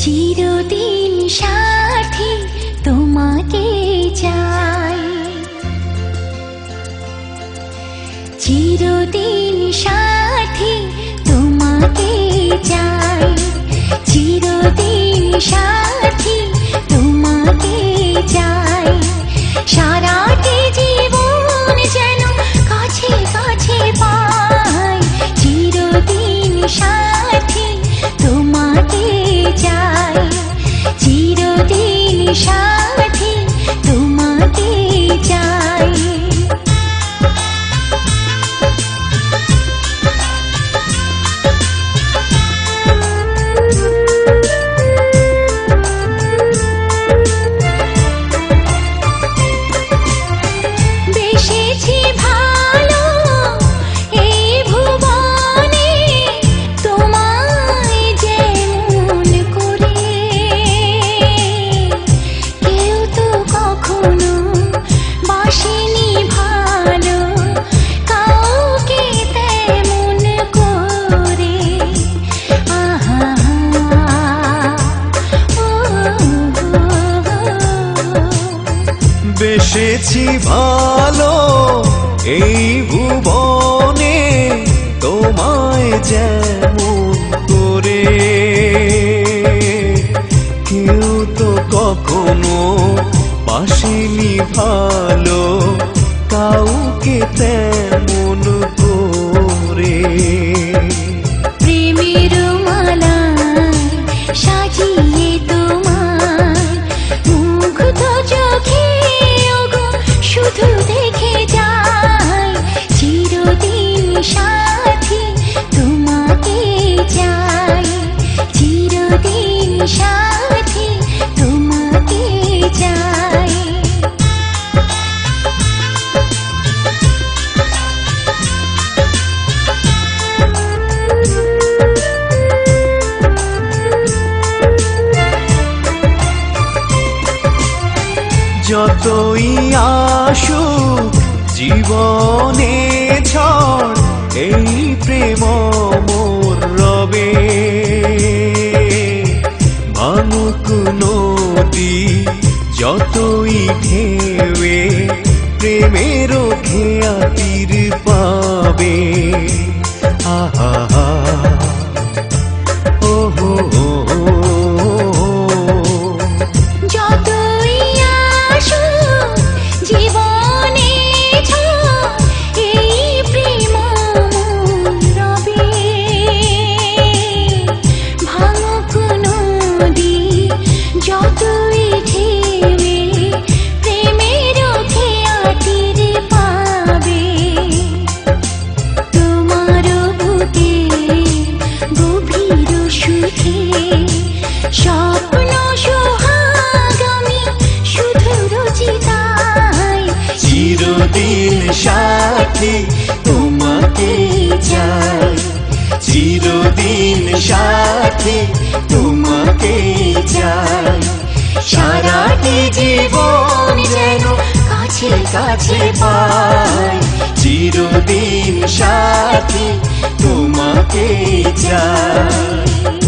চিরদিন সাথী তোমাকে চাই। চিরদিন চিরদিন বেসেছি ভালো এই ভুবনে তোমায় যেমন করে। কেউ তো কখনো পাশেনি ভালো কাউকে তেমন সাথী তোমাকে চাই। চিরদিন সাথী তোমাকে চাই। যতই আসুক জীবনে ঝড় এই প্রেম মোর রবে। ভাঙুক নদী যতই ঢেউে প্রেমের খেয়া তীর পাবে আহা। সাথী তোমাকে চাই। চিরদিন সাথী তোমাকে চাই। সারাটি জীবন যেন কাছে কাছে পাই। চিরদিন সাথী তোমাকে চাই।